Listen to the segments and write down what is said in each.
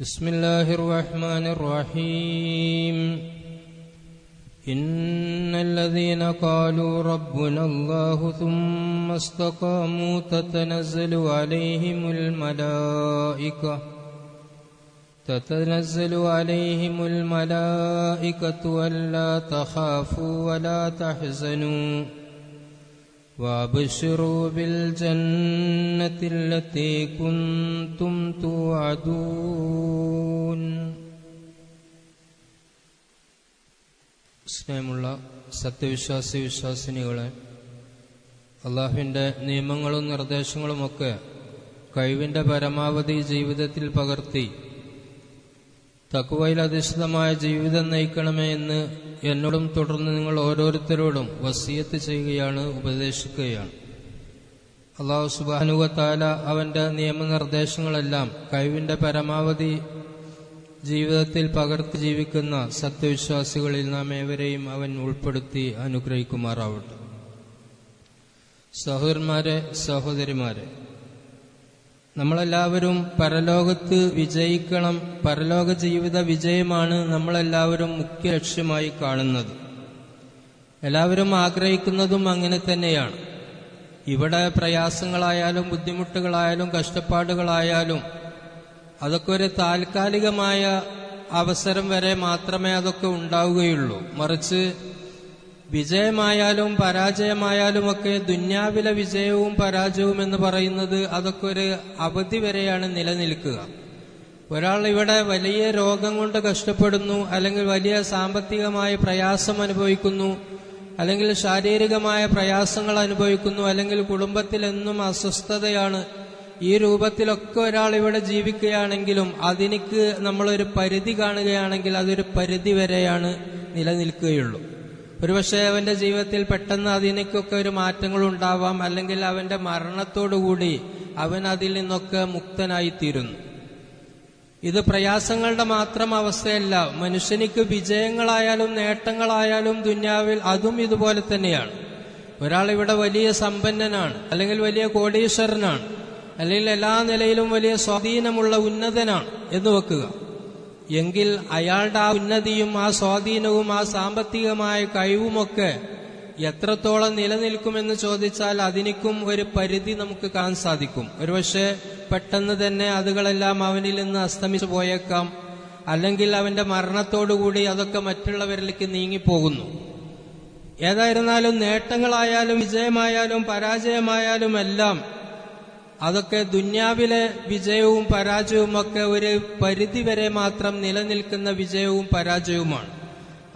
بسم الله الرحمن الرحيم. إن الذين قالوا ربنا الله ثم استقاموا تتنزل عليهم الملائكة تتنزل عليهم الملائكة ألا تخافوا ولا تحزنوا. وابشروا بالجنة التي كنتم توعدون സ്നേഹമുള്ള സത്യവിശ്വാസി വിശ്വാസിനികളെ അള്ളാഹുവിൻ്റെ നിയമങ്ങളും നിർദ്ദേശങ്ങളുമൊക്കെ കഴിവിൻ്റെ പരമാവധി ജീവിതത്തിൽ പകർത്തി തക്കുവയിൽ അധിഷ്ഠിതമായ ജീവിതം നയിക്കണമേ എന്ന് എന്നോടും തുടർന്ന് നിങ്ങൾ ഓരോരുത്തരോടും വസീയത്ത് ചെയ്യുകയാണ് ഉപദേശിക്കുകയാണ്. അള്ളാഹു സുബാനുവത്താല അവന്റെ നിയമനിർദ്ദേശങ്ങളെല്ലാം കഴിവിന്റെ പരമാവധി ജീവിതത്തിൽ പകർത്തി ജീവിക്കുന്ന സത്യവിശ്വാസികളിൽ നാം ഏവരെയും അവൻ ഉൾപ്പെടുത്തി അനുഗ്രഹിക്കുമാറാവട്ടെ. സഹോദരന്മാരെ സഹോദരിമാരെ നമ്മളെല്ലാവരും പരലോകത്ത് വിജയിക്കണം. പരലോക ജീവിത വിജയമാണ് നമ്മളെല്ലാവരും മുഖ്യ ലക്ഷ്യമായി കാണുന്നത്. എല്ലാവരും ആഗ്രഹിക്കുന്നതും അങ്ങനെ തന്നെയാണ്. ഇവിടെ പ്രയാസങ്ങളായാലും ബുദ്ധിമുട്ടുകളായാലും കഷ്ടപ്പാടുകളായാലും അതൊക്കെ ഒരു താൽക്കാലികമായ അവസരം വരെ മാത്രമേ അതൊക്കെ ഉണ്ടാവുകയുള്ളൂ. മറിച്ച് വിജയമായാലും പരാജയമായാലും ഒക്കെ ദുന്യാവിലെ വിജയവും പരാജയവും എന്ന് പറയുന്നത് അതൊക്കെ ഒരു അവധി വരെയാണ് നിലനിൽക്കുക. ഒരാൾ ഇവിടെ വലിയ രോഗം കൊണ്ട് കഷ്ടപ്പെടുന്നു അല്ലെങ്കിൽ വലിയ സാമ്പത്തികമായ പ്രയാസം അനുഭവിക്കുന്നു അല്ലെങ്കിൽ ശാരീരികമായ പ്രയാസങ്ങൾ അനുഭവിക്കുന്നു അല്ലെങ്കിൽ കുടുംബത്തിൽ എന്നും അസ്വസ്ഥതയാണ് ഈ രൂപത്തിലൊക്കെ ഒരാൾ ഇവിടെ ജീവിക്കുകയാണെങ്കിലും അതിനിക്ക് നമ്മളൊരു പരിധി കാണുകയാണെങ്കിൽ അതൊരു പരിധി വരെയാണ് നിലനിൽക്കുകയുള്ളൂ. ഒരുപക്ഷെ അവന്റെ ജീവിതത്തിൽ പെട്ടെന്ന് അതിനൊക്കെ ഒരു മാറ്റങ്ങൾ ഉണ്ടാവാം. അല്ലെങ്കിൽ അവന്റെ മരണത്തോടുകൂടി അവൻ അതിൽ നിന്നൊക്കെ മുക്തനായിത്തീരുന്നു. ഇത് പ്രയാസങ്ങളുടെ മാത്രം അവസ്ഥയല്ല. മനുഷ്യനിക്ക് വിജയങ്ങളായാലും നേട്ടങ്ങളായാലും ദുന്യാവിൽ അതും ഇതുപോലെ തന്നെയാണ്. ഒരാൾ ഇവിടെ വലിയ സമ്പന്നനാണ്. അല്ലെങ്കിൽ വലിയ കോടീശ്വരനാണ്. അല്ലെങ്കിൽ എല്ലാ നിലയിലും വലിയ സ്വാധീനമുള്ള ഉന്നതനാണ് എന്ന് വെക്കുക. എങ്കിൽ അയാളുടെ ആ ഉന്നതിയും ആ സ്വാധീനവും ആ സാമ്പത്തികമായ കഴിവുമൊക്കെ എത്രത്തോളം നിലനിൽക്കുമെന്ന് ചോദിച്ചാൽ അതിനിക്കും ഒരു പരിധി നമുക്ക് കാണാൻ സാധിക്കും. ഒരുപക്ഷെ പെട്ടെന്ന് തന്നെ അതുകളെല്ലാം അവനിൽ നിന്ന് അസ്തമിച്ചു പോയേക്കാം. അല്ലെങ്കിൽ അവന്റെ മരണത്തോടുകൂടി അതൊക്കെ മറ്റുള്ളവരിലേക്ക് നീങ്ങിപ്പോകുന്നു. ഏതായിരുന്നാലും നേട്ടങ്ങളായാലും വിജയമായാലും പരാജയമായാലും എല്ലാം അതൊക്കെ ദുന്യാവിലെ വിജയവും പരാജയവും ഒക്കെ ഒരു പരിധിവരെ മാത്രം നിലനിൽക്കുന്ന വിജയവും പരാജയവുമാണ്.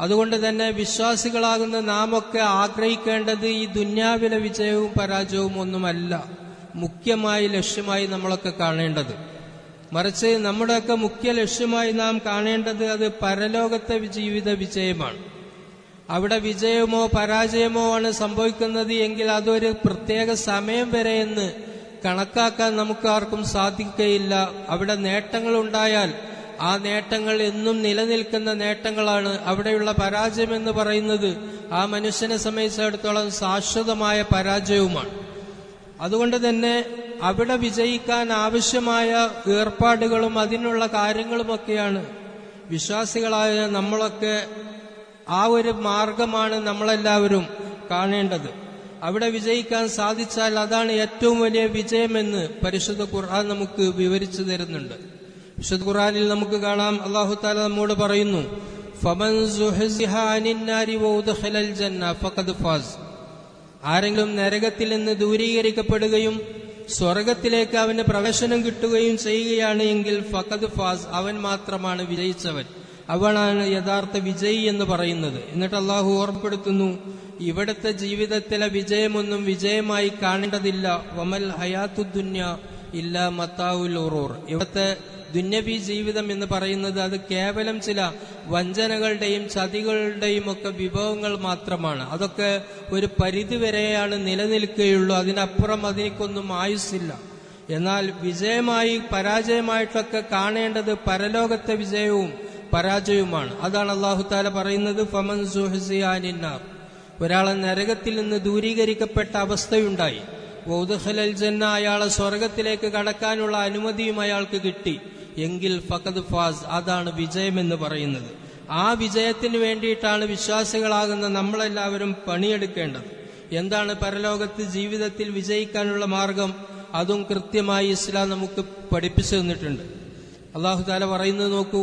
അതുകൊണ്ട് തന്നെ വിശ്വാസികളാകുന്ന നാം ഒക്കെ ആഗ്രഹിക്കേണ്ടത് ഈ ദുന്യാവിലെ വിജയവും പരാജയവും ഒന്നുമല്ല മുഖ്യമായി ലക്ഷ്യമായി നമ്മളൊക്കെ കാണേണ്ടത്. മറിച്ച് നമ്മുടെയൊക്കെ മുഖ്യ ലക്ഷ്യമായി നാം കാണേണ്ടത് അത് പരലോകത്തെ ജീവിത വിജയമാണ്. അവിടെ വിജയമോ പരാജയമോ ആണ് സംഭവിക്കുന്നത് എങ്കിൽ അതൊരു പ്രത്യേക സമയം വരെ എന്ന് കണക്കാക്കാൻ നമുക്ക് ആർക്കും സാധിക്കുകയില്ല. അവിടെ നേട്ടങ്ങൾ ഉണ്ടായാൽ ആ നേട്ടങ്ങൾ എന്നും നിലനിൽക്കുന്ന നേട്ടങ്ങളാണ് അവിടെയുള്ള പരാജയം എന്ന് പറയുന്നത്. ആ മനുഷ്യനെ സംബന്ധിച്ചിടത്തോളം ശാശ്വതമായ പരാജയവുമാണ്. അതുകൊണ്ട് തന്നെ അവിടെ വിജയിക്കാൻ ആവശ്യമായ ഏർപ്പാടുകളും അതിനുള്ള കാര്യങ്ങളുമൊക്കെയാണ്. വിശ്വാസികളായ നമ്മളൊക്കെ ആ ഒരു മാർഗമാണ് നമ്മളെല്ലാവരും കാണേണ്ടത്. അവിടെ വിജയിക്കാൻ സാധിച്ചാൽ അതാണ് ഏറ്റവും വലിയ വിജയമെന്ന് പരിശുദ്ധ ഖുർആൻ നമുക്ക് വിവരിച്ചു തരുന്നുണ്ട്. വിശുദ്ധ ഖുർആനിൽ നമുക്ക് കാണാം. അള്ളാഹു താല നമ്മോട് പറയുന്നു ആരെങ്കിലും നരകത്തിൽ നിന്ന് ദൂരീകരിക്കപ്പെടുകയും സ്വർഗത്തിലേക്ക് അവന് പ്രവേശനം കിട്ടുകയും ചെയ്യുകയാണ് എങ്കിൽ ഫഖദ് ഫാസ് അവൻ മാത്രമാണ് വിജയിച്ചവൻ. അവനാണ് യഥാർത്ഥ വിജയി എന്ന് പറയുന്നത്. എന്നിട്ട് അള്ളാഹു ഓർമ്മപ്പെടുത്തുന്നു ഇവിടുത്തെ ജീവിതത്തിലെ വിജയമൊന്നും വിജയമായി കാണേണ്ടതില്ല. വമൽ ഹയാത്തു ദുന്യ ഇല്ല മത്താവുൽ ഉറൂർ. ഇവിടുത്തെ ദുന്യവി ജീവിതം എന്ന് പറയുന്നത് അത് കേവലം ചില വഞ്ചനകളുടെയും ചതികളുടെയും ഒക്കെ വിഭവങ്ങൾ മാത്രമാണ്. അതൊക്കെ ഒരു പരിധിവരെയാണ് നിലനിൽക്കുകയുള്ളൂ. അതിനപ്പുറം അതിനൊന്നും ആയുസ്സില്ല. എന്നാൽ വിജയമായി പരാജയമായിട്ടൊക്കെ കാണേണ്ടത് പരലോകത്തെ വിജയവും പരാജയവുമാണ്. അതാണ് അള്ളാഹു താല പറയുന്നത് ഫമൻ സുഹസിയാനിന്നാർ ഒരാളെ നരകത്തിൽ നിന്ന് ദൂരീകരിക്കപ്പെട്ട അവസ്ഥയുണ്ടായി. വൗദഹലൽ ജന്ന അയാളെ സ്വർഗത്തിലേക്ക് കടക്കാനുള്ള അനുമതിയും അയാൾക്ക് കിട്ടി. എങ്കിൽ ഫഖദ് ഫാസ് അതാണ് വിജയമെന്ന് പറയുന്നത്. ആ വിജയത്തിന് വേണ്ടിയിട്ടാണ് വിശ്വാസികളാകുന്ന നമ്മളെല്ലാവരും പണിയെടുക്കേണ്ടത്. എന്താണ് പരലോകത്ത് ജീവിതത്തിൽ വിജയിക്കാനുള്ള മാർഗം? അതും കൃത്യമായി ഇസ്ലാം നമുക്ക് പഠിപ്പിച്ചു തന്നിട്ടുണ്ട്. അള്ളാഹു താല പറയുന്നത് നോക്കൂ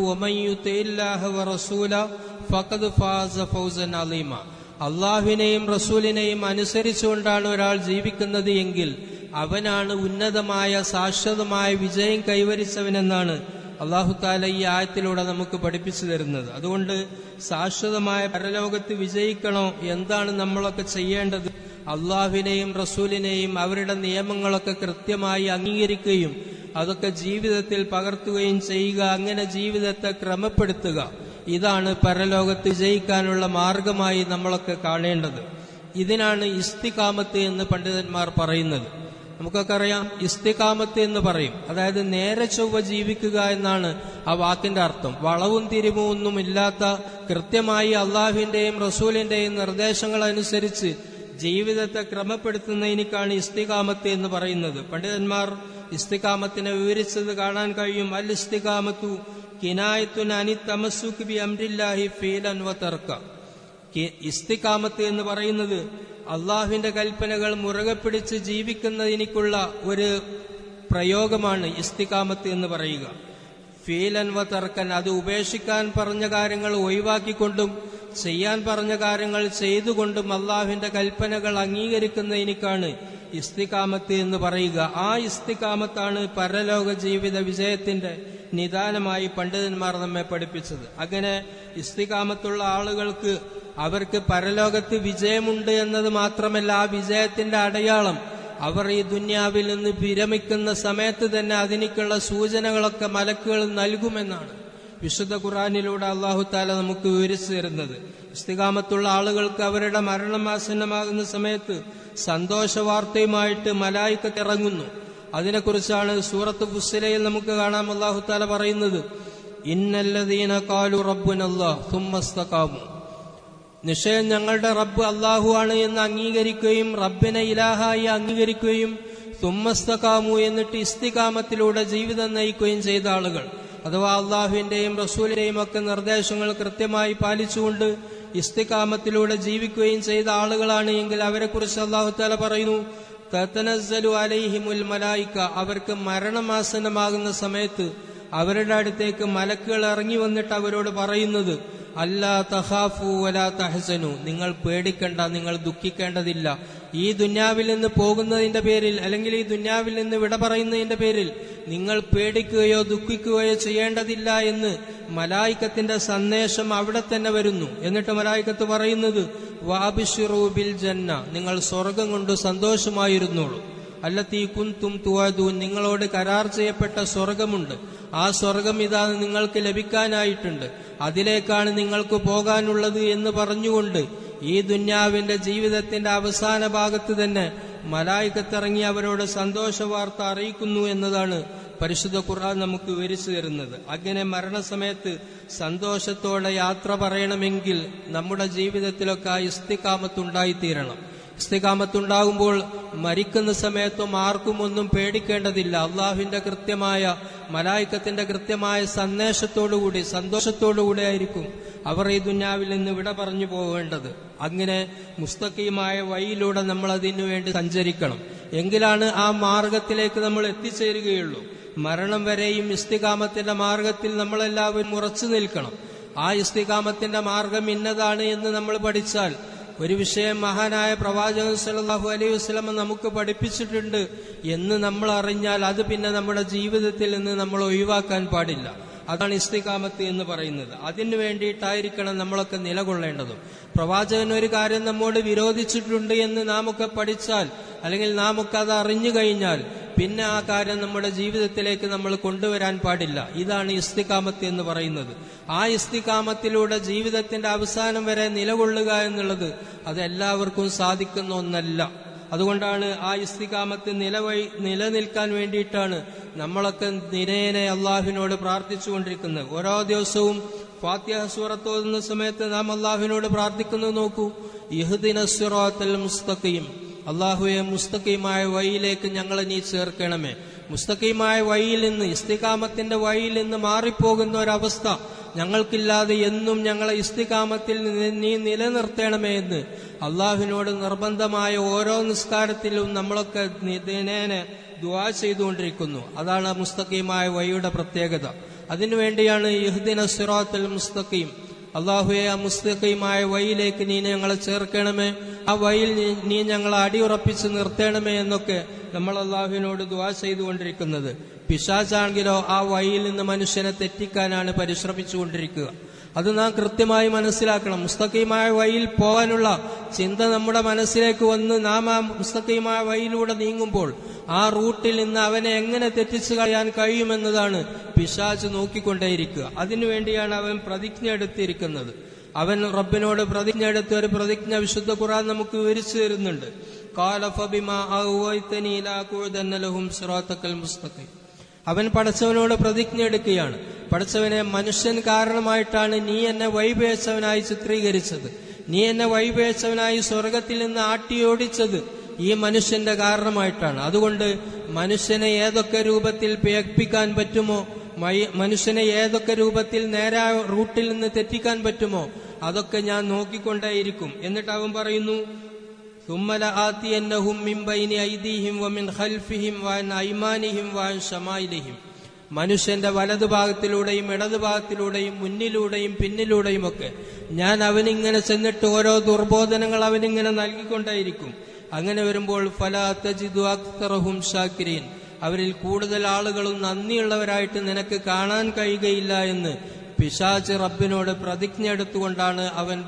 അള്ളാഹുവിനെയും റസൂലിനെയും അനുസരിച്ചുകൊണ്ടാണ് ഒരാൾ ജീവിക്കുന്നത് എങ്കിൽ അവനാണ് ഉന്നതമായ ശാശ്വതമായ വിജയം കൈവരിച്ചവനെന്നാണ് അള്ളാഹു താല ഈ ആയത്തിലൂടെ നമുക്ക് പഠിപ്പിച്ചു തരുന്നത്. അതുകൊണ്ട് ശാശ്വതമായ പരലോകത്ത് വിജയിക്കണോ? എന്താണ് നമ്മളൊക്കെ ചെയ്യേണ്ടത്? അള്ളാഹുവിനെയും റസൂലിനെയും അവരുടെ നിയമങ്ങളൊക്കെ കൃത്യമായി അംഗീകരിക്കുകയും അതൊക്കെ ജീവിതത്തിൽ പകർത്തുകയും ചെയ്യുക അങ്ങനെ ജീവിതത്തെ ക്രമപ്പെടുത്തുക. ഇതാണ് പരലോകത്ത് ജയിക്കാനുള്ള മാർഗമായി നമ്മളൊക്കെ കാണേണ്ടത്. ഇതിനാണ് ഇസ്തികാമത്ത് എന്ന് പണ്ഡിതന്മാർ പറയുന്നത്. നമുക്കൊക്കെ അറിയാം ഇസ്തികാമത്ത് എന്ന് പറയും. അതായത് നേരെ ചൊവ്വ ജീവിക്കുക എന്നാണ് ആ വാക്കിന്റെ അർത്ഥം. വളവും തിരിവും ഇല്ലാത്ത കൃത്യമായി അള്ളാഹുവിന്റെയും റസൂലിന്റെയും നിർദ്ദേശങ്ങൾ അനുസരിച്ച് ജീവിതത്തെ ക്രമപ്പെടുത്തുന്നതിനേക്കാണ് ഇസ്തികാമത്ത് എന്ന് പറയുന്നത്. പണ്ഡിതന്മാർ ഇസ്തികാമത്തിനെ വിവരിച്ചത് കാണാൻ കഴിയും. അൽ ഇസ്തികാമത്തു കിനായത്തുൻ അനി തമസുഖ് ബി അംരില്ലാഹി ഫീലൻ വ തർക്ക. ഇസ്തികാമത്ത് എന്ന് പറയുന്നത് അള്ളാഹുവിന്റെ കൽപ്പനകൾ മുറുകെ പിടിച്ച് ജീവിക്കുന്നതിനേക്കുള്ള ഒരു പ്രയോഗമാണ് ഇസ്തികാമത്ത് എന്ന് പറയുക. ഫീലൻ വ തർക്കൻ അത് ഉപേക്ഷിക്കാൻ പറഞ്ഞ കാര്യങ്ങൾ ഒഴിവാക്കിക്കൊണ്ടും ചെയ്യാൻ പറഞ്ഞ കാര്യങ്ങൾ ചെയ്തുകൊണ്ടും അള്ളാഹുവിന്റെ കൽപ്പനകൾ അംഗീകരിക്കുന്നതിനേക്കാണ് ഇസ്തികാമത്ത് എന്ന് പറയുക. ആ ഇസ്തികാമത്താണ് പരലോക ജീവിത വിജയത്തിന്റെ നിദാനമായി പണ്ഡിതന്മാർ നമ്മെ പഠിപ്പിച്ചത്. അങ്ങനെ ഇസ്തികാമത്തുള്ള ആളുകൾക്ക് അവർക്ക് പരലോകത്ത് വിജയമുണ്ട് എന്നത് മാത്രമല്ല ആ വിജയത്തിന്റെ അടയാളം. അവർ ഈ ദുന്യാവിൽ നിന്ന് വിരമിക്കുന്ന സമയത്ത് തന്നെ അതിനേക്കുള്ള സൂചനകളൊക്കെ മലക്കുകൾ നൽകുമെന്നാണ് വിശുദ്ധ ഖുറാനിലൂടെ അള്ളാഹു താല നമുക്ക് വിവരിച്ചു തരുന്നത്. ഇസ്തികാമത്തുള്ള ആളുകൾക്ക് അവരുടെ മരണമാസന്നമാകുന്ന സമയത്ത് സന്തോഷ വാർത്തയുമായിട്ട് മലായിക്കത്ത് ഇറങ്ങുന്നു. അതിനെക്കുറിച്ചാണ് സൂറത്ത് ഫുസ്സിലയിൽ നമുക്ക് കാണാം അള്ളാഹു താല പറയുന്നത്. ഇന്നല്ലദീന കാലു റബ്ബുനല്ലാ തുമ്മസ്തകാമു നിശ്ചയം ഞങ്ങളുടെ റബ്ബ് അള്ളാഹു ആണ് എന്ന് അംഗീകരിക്കുകയും റബ്ബിനെ ഇലാഹായി അംഗീകരിക്കുകയും തുമ്മസ്തകാമു എന്നിട്ട് ഇസ്തികാമത്തിലൂടെ ജീവിതം നയിക്കുകയും ചെയ്ത ആളുകൾ. അഥവാ അള്ളാഹുവിന്റെയും റസൂലിന്റെയും ഒക്കെ നിർദ്ദേശങ്ങൾ കൃത്യമായി പാലിച്ചുകൊണ്ട് ഇസ്തികാമത്തിലൂടെ ജീവിക്കുകയും ചെയ്ത ആളുകളാണ് എങ്കിൽ അവരെക്കുറിച്ച് അള്ളാഹു താല പറയുന്നു തത്തനസലു അലൈഹിമുൽ മലായിക്ക. അവർക്ക് മരണമാസനമാകുന്ന സമയത്ത് അവരുടെ അടുത്തേക്ക് മലക്കുകൾ ഇറങ്ങി വന്നിട്ട് അവരോട് പറയുന്നത് അല്ലാ തഹാഫു വലാ തഹസനു. നിങ്ങൾ പേടിക്കണ്ട നിങ്ങൾ ദുഃഖിക്കേണ്ടതില്ല. ഈ ദുന്യാവിൽ നിന്ന് പോകുന്നതിന്റെ പേരിൽ അല്ലെങ്കിൽ ഈ ദുന്യാവിൽ നിന്ന് വിട പറയുന്നതിന്റെ പേരിൽ നിങ്ങൾ പേടിക്കുകയോ ദുഃഖിക്കുകയോ ചെയ്യേണ്ടതില്ല എന്ന് മലായിക്കത്തിന്റെ സന്ദേശം അവിടെ തന്നെ വരുന്നു. എന്നിട്ട് മലായിക്കത്ത് പറയുന്നത് വാബിഷിറൂബിൽ ജന്ന. നിങ്ങൾ സ്വർഗം കൊണ്ട് സന്തോഷമായിരുന്നുള്ളൂ അല്ലത്തീ കുന്തും തുവാദൂൻ നിങ്ങളോട് കരാർ ചെയ്യപ്പെട്ട സ്വർഗമുണ്ട്. ആ സ്വർഗം ഇതാ നിങ്ങൾക്ക് ലഭിക്കാനായിട്ടുണ്ട്. അതിലേക്കാണ് നിങ്ങൾക്ക് പോകാനുള്ളത് എന്ന് പറഞ്ഞുകൊണ്ട് ഈ ദുന്യാവിന്റെ ജീവിതത്തിന്റെ അവസാന ഭാഗത്ത് തന്നെ മലായിക്കത്തിറങ്ങി അവരോട് സന്തോഷ വാർത്ത അറിയിക്കുന്നു എന്നതാണ് പരിശുദ്ധ ഖുർആൻ നമുക്ക് വിവരിച്ചു തരുന്നത്. അങ്ങനെ മരണസമയത്ത് സന്തോഷത്തോടെ യാത്ര പറയണമെങ്കിൽ നമ്മുടെ ജീവിതത്തിലൊക്കെ ആ ഇസ്തിക്കാമത്തുണ്ടായിത്തീരണം ഇസ്തികാമത്തുണ്ടാകുമ്പോൾ മരിക്കുന്ന സമയത്തും ആർക്കും ഒന്നും പേടിക്കേണ്ടതില്ല അള്ളാഹുവിന്റെ കൃത്യമായ മലായിക്കത്തിന്റെ കൃത്യമായ സന്ദേശത്തോടുകൂടി സന്തോഷത്തോടുകൂടി ആയിരിക്കും അവർ ഈ ദുന്യാവിൽ നിന്ന് വിട പറഞ്ഞു പോകേണ്ടത് അങ്ങനെ മുസ്തഖീമായ വഴിയിലൂടെ നമ്മൾ അതിനു വേണ്ടി സഞ്ചരിക്കണം എങ്കിലാണ് ആ മാർഗത്തിലേക്ക് നമ്മൾ എത്തിച്ചേരുകയുള്ളൂ മരണം വരെയും ഇസ്തികാമത്തിന്റെ മാർഗത്തിൽ നമ്മളെല്ലാവരും ഉറച്ചു നിൽക്കണം ആ ഇസ്തികാമത്തിന്റെ മാർഗം ഇന്നതാണ് എന്ന് നമ്മൾ പഠിച്ചാൽ ഒരു വിഷയം മഹാനായ പ്രവാചകൻ സല്ലല്ലാഹു അലൈഹി വസ്ലമ നമുക്ക് പഠിപ്പിച്ചിട്ടുണ്ട് എന്ന് നമ്മൾ അറിഞ്ഞാൽ അത് പിന്നെ നമ്മുടെ ജീവിതത്തിൽ നിന്ന് നമ്മൾ ഒഴിവാക്കാൻ പാടില്ല. അതാണ് ഇസ്തികാമത്ത് എന്ന് പറയുന്നത്. അതിനു വേണ്ടിയിട്ടായിരിക്കണം നമ്മളൊക്കെ നിലകൊള്ളേണ്ടതും. പ്രവാചകൻ ഒരു കാര്യം നമ്മോട് വിരോധിച്ചിട്ടുണ്ട് എന്ന് നാമൊക്കെ പഠിച്ചാൽ അല്ലെങ്കിൽ നാമൊക്കെ അത് അറിഞ്ഞു കഴിഞ്ഞാൽ പിന്നെ ആ കാര്യം നമ്മുടെ ജീവിതത്തിലേക്ക് നമ്മൾ കൊണ്ടുവരാൻ പാടില്ല. ഇതാണ് ഇസ്തികാമത്ത് എന്ന് പറയുന്നത്. ആ ഇസ്തികാമത്തിലൂടെ ജീവിതത്തിന്റെ അവസാനം വരെ നിലകൊള്ളുക എന്നുള്ളത് അത് എല്ലാവർക്കും സാധിക്കുന്ന ഒന്നല്ല. അതുകൊണ്ടാണ് ആ ഇസ്തികാമത്ത് നിലവഴി നിലനിൽക്കാൻ വേണ്ടിയിട്ടാണ് നമ്മളൊക്കെ നിരേനെ അള്ളാഹുവിനോട് പ്രാർത്ഥിച്ചുകൊണ്ടിരിക്കുന്നത്. ഓരോ ദിവസവും ഫാത്തിഹ സൂറത്ത് ഓതുന്ന സമയത്ത് നാം അള്ളാഹുവിനോട് പ്രാർത്ഥിക്കുന്നത് നോക്കൂ. ഇഹ്ദിന സിറാത്തൽ മുസ്തഖീം. അള്ളാഹുവെ മുസ്തഖീമായ വഴിയിലേക്ക് ഞങ്ങളെ നീ ചേർക്കണമേ. മുസ്തഖീമായ വഴിയിൽ നിന്ന് ഇസ്തികാമത്തിന്റെ വഴിയിൽ നിന്ന് മാറിപ്പോകുന്ന ഒരവസ്ഥ ഞങ്ങൾക്കില്ലാതെ എന്നും ഞങ്ങളെ ഇസ്തികാമത്തിൽ നീ നിലനിർത്തണമേ എന്ന് അള്ളാഹുവിനോട് നിർബന്ധമായ ഓരോ നിസ്കാരത്തിലും നമ്മളൊക്കെ ദിനേനെ ദുവാ ചെയ്തുകൊണ്ടിരിക്കുന്നു. അതാണ് മുസ്തഖീമായ വഴിയുടെ പ്രത്യേകത. അതിനുവേണ്ടിയാണ് യഹ്ദിന സിറാത്തുൽ മുസ്തഖീം. അള്ളാഹുയെ ആ മുസ്തഖീമായ വഴിയിലേക്ക് നീ ഞങ്ങളെ ചേർക്കണമേ. ആ വയിൽ നീ- ഞങ്ങൾ അടിയുറപ്പിച്ച് നിർത്തേണമേ എന്നൊക്കെ നമ്മൾ അള്ളാഹുവിനോട് ദുവാ ചെയ്തുകൊണ്ടിരിക്കുന്നത്. പിശാചാണെങ്കിലോ ആ വയിൽ നിന്ന് മനുഷ്യനെ തെറ്റിക്കാനാണ് പരിശ്രമിച്ചുകൊണ്ടിരിക്കുക. അത് നാം കൃത്യമായി മനസ്സിലാക്കണം. മുസ്തഖീമായ വഴിയിൽ പോകാനുള്ള ചിന്ത നമ്മുടെ മനസ്സിലേക്ക് വന്ന് നാം ആ മുസ്തഖീമായ വഴിയിലൂടെ നീങ്ങുമ്പോൾ ആ റൂട്ടിൽ നിന്ന് അവനെ എങ്ങനെ തെറ്റിച്ചു കളയാൻ കഴിയുമെന്നതാണ് പിശാച്ച് നോക്കിക്കൊണ്ടേയിരിക്കുക. അതിനുവേണ്ടിയാണ് അവൻ പ്രതിജ്ഞ എടുത്തിരിക്കുന്നത് അവൻ റബ്ബിനോട് പ്രതിജ്ഞ എടുത്ത ഒരു പ്രതിജ്ഞ വിശുദ്ധ ഖുറാൻ നമുക്ക് വിവരിച്ചു തരുന്നുണ്ട്. അവൻ പടച്ചവനോട് പ്രതിജ്ഞ എടുക്കുകയാണ്. പഠിച്ചവനെ മനുഷ്യൻ കാരണമായിട്ടാണ് നീ എന്നെ വൈപേച്ചവനായി ചിത്രീകരിച്ചത്. നീ എന്നെ വൈപേച്ചവനായി സ്വർഗത്തിൽ നിന്ന് ആട്ടിയോടിച്ചത് ഈ മനുഷ്യന്റെ കാരണമായിട്ടാണ്. അതുകൊണ്ട് മനുഷ്യനെ ഏതൊക്കെ രൂപത്തിൽ പേപ്പിക്കാൻ പറ്റുമോ മനുഷ്യനെ ഏതൊക്കെ രൂപത്തിൽ നേരായ റൂട്ടിൽ നിന്ന് തെറ്റിക്കാൻ പറ്റുമോ അതൊക്കെ ഞാൻ നോക്കിക്കൊണ്ടേയിരിക്കും എന്നിട്ട് അവൻ പറയുന്നു ثم لآتينهم من بين أيديهم ومن خلفهم وعن أيمانهم وعن شمائلهم മനുഷ്യന്റെ വലതുഭാഗത്തിലൂടെയും ഇടതുഭാഗത്തിലൂടെയും മുന്നിലൂടെയും പിന്നിലൂടെയും ഒക്കെ ഞാൻ അവനിങ്ങനെ ചെന്നിട്ട് ഓരോ ദുർബോധനങ്ങൾ അവനിങ്ങനെ നൽകിക്കൊണ്ടേയിരിക്കും അങ്ങനെ വരുമ്പോൾ ഫലാത്തജിദു അക്തറഹും ഷാക്കിരീൻ അവരിൽ കൂടുതൽ ആളുകളും നന്ദിയുള്ളവരായിട്ട് നിനക്ക് കാണാൻ കഴിയുകയില്ല എന്ന് പിശാച്ച് റബ്ബിനോട് പ്രതിജ്ഞ എടുത്തുകൊണ്ടാണ് അവൻ